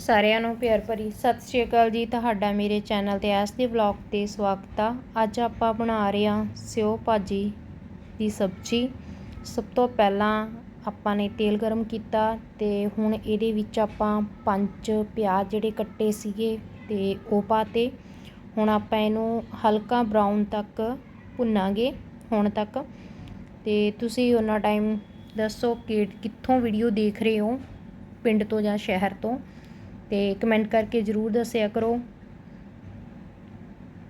ਸਾਰਿਆਂ ਨੂੰ ਪਿਆਰ ਭਰੀ ਸਤਿ ਸ਼੍ਰੀ ਅਕਾਲ ਜੀ ਤੁਹਾਡਾ ਮੇਰੇ ਚੈਨਲ ਤੇ ਐਸ ਦੇ ਵਲੌਗ ਤੇ ਸਵਾਗਤ ਆ। ਅੱਜ ਆਪਾਂ ਬਣਾ ਰਹੇ ਹਾਂ ਸਿਓ ਭਾਜੀ ਦੀ ਸਬਜ਼ੀ। ਸਭ ਤੋਂ ਪਹਿਲਾਂ ਆਪਾਂ ਨੇ ਤੇਲ ਗਰਮ ਕੀਤਾ ਤੇ ਹੁਣ ਇਹਦੇ ਵਿੱਚ ਆਪਾਂ ਪੰਜ ਪਿਆਜ਼ ਜਿਹੜੇ ਕੱਟੇ ਸੀਗੇ ਤੇ ਉਹ ਪਾਤੇ। ਹੁਣ ਆਪਾਂ ਇਹਨੂੰ ਹਲਕਾ ਬਰਾਊਨ ਤੱਕ ਭੁੰਨਾਂਗੇ ਹੁਣ ਤੱਕ। ਤੇ ਤੁਸੀਂ ਉਹਨਾਂ ਟਾਈਮ ਦੱਸੋ ਕਿ ਕਿੱਥੋਂ ਵੀਡੀਓ ਦੇਖ ਰਹੇ ਹੋ? ਪਿੰਡ ਤੋਂ ਜਾਂ ਸ਼ਹਿਰ ਤੋਂ? ਤੇ ਕਮੈਂਟ ਕਰਕੇ ਜ਼ਰੂਰ ਦੱਸਿਆ ਕਰੋ।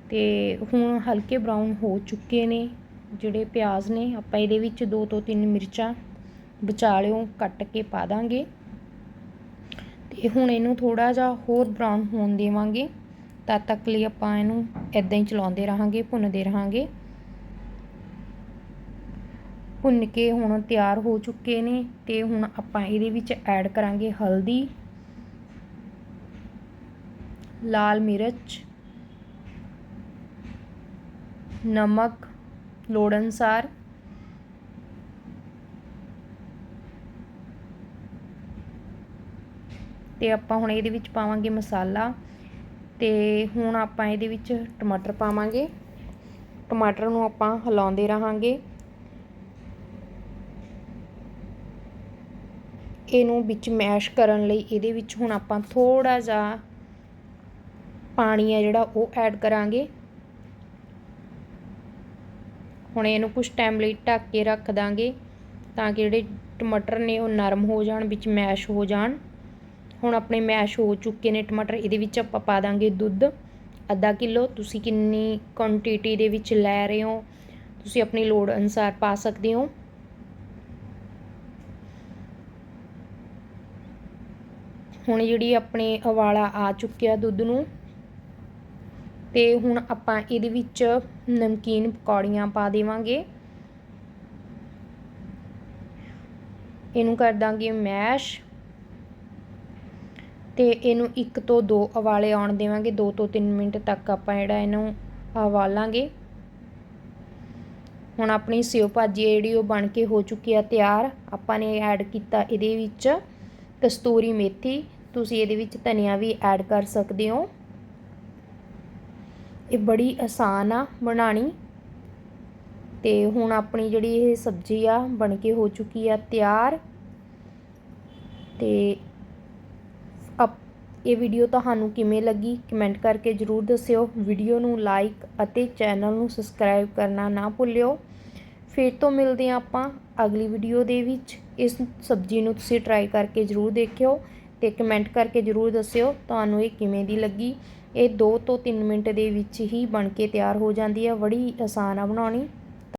ਤੇ ਹੁਣ ਹਲਕੇ ਬਰਾਊਨ ਹੋ ਚੁੱਕੇ ਨੇ, ਜਿਹੜੇ ਪਿਆਜ਼ ਨੇ, ਆਪਾਂ ਇਹਦੇ ਵਿੱਚ ਦੋ ਤੋਂ ਤਿੰਨ ਮਿਰਚਾਂ ਵਿਚਾਲਿਓਂ, ਕੱਟ ਕੇ ਪਾ ਦਾਂਗੇ। ਤੇ ਹੁਣ ਇਹਨੂੰ ਥੋੜਾ ਜਿਹਾ ਹੋਰ ਬਰਾਊਨ ਹੋਣ ਦੇਵਾਂਗੇ, ਤਦ ਤੱਕ ਲਈ ਆਪਾਂ ਇਹਨੂੰ ਇਦਾਂ ਹੀ ਚਲਾਉਂਦੇ ਰਹਾਂਗੇ, ਭੁੰਨਦੇ ਰਹਾਂਗੇ। ਭੁੰਨ ਕੇ ਹੁਣ ਤਿਆਰ ਹੋ ਚੁੱਕੇ ਨੇ, ਤੇ ਹੁਣ ਆਪਾਂ ਇਹਦੇ ਵਿੱਚ ਐਡ ਕਰਾਂਗੇ ਹਲਦੀ। ਲਾਲ ਮਿਰਚ, ਨਮਕ ਲੋੜ ਅਨੁਸਾਰ ਤੇ ਆਪਾਂ ਹੁਣ ਇਹਦੇ ਵਿੱਚ ਪਾਵਾਂਗੇ ਮਸਾਲਾ, ਤੇ ਹੁਣ ਆਪਾਂ ਇਹਦੇ ਵਿੱਚ ਟਮਾਟਰ ਪਾਵਾਂਗੇ। ਟਮਾਟਰ ਨੂੰ ਆਪਾਂ ਹਿਲਾਉਂਦੇ ਰਹਾਂਗੇ। ਇਹਨੂੰ ਵਿੱਚ ਮੈਸ਼ ਕਰਨ ਲਈ ਇਹਦੇ ਵਿੱਚ ਹੁਣ ਆਪਾਂ ਥੋੜਾ ਜਿਹਾ ਪਾਣੀ ਹੈ ਜਿਹੜਾ ਉਹ ਐਡ ਕਰਾਂਗੇ। ਹੁਣ ਇਹਨੂੰ ਕੁਝ ਟਾਈਮ ਲਈ ਢੱਕ ਕੇ ਰੱਖ ਦਾਂਗੇ ਤਾਂ ਕਿ ਜਿਹੜੇ ਟਮਾਟਰ ਨੇ ਉਹ ਨਰਮ ਹੋ ਜਾਣ, ਵਿੱਚ ਮੈਸ਼ ਹੋ ਜਾਣ। ਹੁਣ ਆਪਣੇ ਮੈਸ਼ ਹੋ ਚੁੱਕੇ ਨੇ ਟਮਾਟਰ, ਇਹਦੇ ਵਿੱਚ ਆਪਾਂ ਪਾ ਦਾਂਗੇ ਦੁੱਧ। ਅੱਧਾ ਕਿਲੋ, ਤੁਸੀਂ ਕਿੰਨੀ ਕੁਆਂਟੀਟੀ ਦੇ ਵਿੱਚ ਲੈ ਰਹੇ ਹੋ, ਤੁਸੀਂ ਆਪਣੀ ਲੋੜ ਅਨੁਸਾਰ ਪਾ ਸਕਦੇ ਹੋ। ਹੁਣ ਜਿਹੜੀ ਆਪਣੇ ਉਵਾਲਾ ਆ ਚੁੱਕਿਆ ਦੁੱਧ ਨੂੰ ਤੇ ਹੁਣ ਆਪਾਂ ਇਹਦੇ ਵਿੱਚ ਨਮਕੀਨ ਪਕੌੜੀਆਂ ਪਾ ਦੇਵਾਂਗੇ। ਇਹਨੂੰ ਕਰ ਦਾਂਗੇ ਮੈਸ਼। ਤੇ ਇਹਨੂੰ ਇੱਕ ਤੋਂ ਦੋ ਉਵਾਲੇ ਆਉਣ ਦੇਵਾਂਗੇ। 2 ਤੋਂ 3 ਮਿੰਟ ਤੱਕ ਆਪਾਂ ਜਿਹੜਾ ਇਹਨੂੰ ਉਵਾਲਾਂਗੇ ਹੁਣ ਆਪਣੀ ਸਿਓ ਭਾਜੀ ਜਿਹੜੀ ਉਹ ਬਣ ਕੇ ਹੋ ਚੁੱਕੀ ਆ ਤਿਆਰ। ਆਪਾਂ ਨੇ ਐਡ ਕੀਤਾ ਇਹਦੇ ਵਿੱਚ ਕਸਤੂਰੀ ਮੇਥੀ। ਤੁਸੀਂ ਇਹਦੇ ਵਿੱਚ ਧਨੀਆ ਵੀ ਐਡ ਕਰ ਸਕਦੇ ਹੋ। ਇਹ ਬੜੀ ਆਸਾਨ ਆ ਬਣਾਣੀ ਤੇ ਹੁਣ ਆਪਣੀ ਜਿਹੜੀ ਇਹ ਸਬਜ਼ੀ ਆ ਬਣ ਕੇ ਹੋ ਚੁੱਕੀ ਆ ਤਿਆਰ। ਤੇ ਇਹ ਵੀਡੀਓ ਤੁਹਾਨੂੰ ਕਿਵੇਂ ਲੱਗੀ ਕਮੈਂਟ ਕਰਕੇ ਜਰੂਰ ਦੱਸਿਓ। ਵੀਡੀਓ ਨੂੰ ਲਾਈਕ ਅਤੇ ਚੈਨਲ ਨੂੰ ਸਬਸਕ੍ਰਾਈਬ ਕਰਨਾ ਨਾ ਭੁੱਲਿਓ। ਫਿਰ ਤੋਂ ਮਿਲਦੇ ਆ ਆਪਾਂ ਅਗਲੀ ਵੀਡੀਓ ਦੇ ਵਿੱਚ। ਇਸ ਸਬਜ਼ੀ ਨੂੰ ਤੁਸੀਂ ਟਰਾਈ ਕਰਕੇ ਜਰੂਰ ਦੇਖਿਓ। ਤੇ ਕਮੈਂਟ ਕਰਕੇ ਜਰੂਰ ਦੱਸਿਓ ਤੁਹਾਨੂੰ ਇਹ ਕਿਵੇਂ ਦੀ ਲੱਗੀ। ਇਹ 2 ਤੋਂ 3 ਮਿੰਟ ਦੇ ਵਿੱਚ ਹੀ ਬਣ ਕੇ ਤਿਆਰ ਹੋ ਜਾਂਦੀ ਹੈ ਬੜੀ ਆਸਾਨ ਆ ਬਣਾਉਣੀ।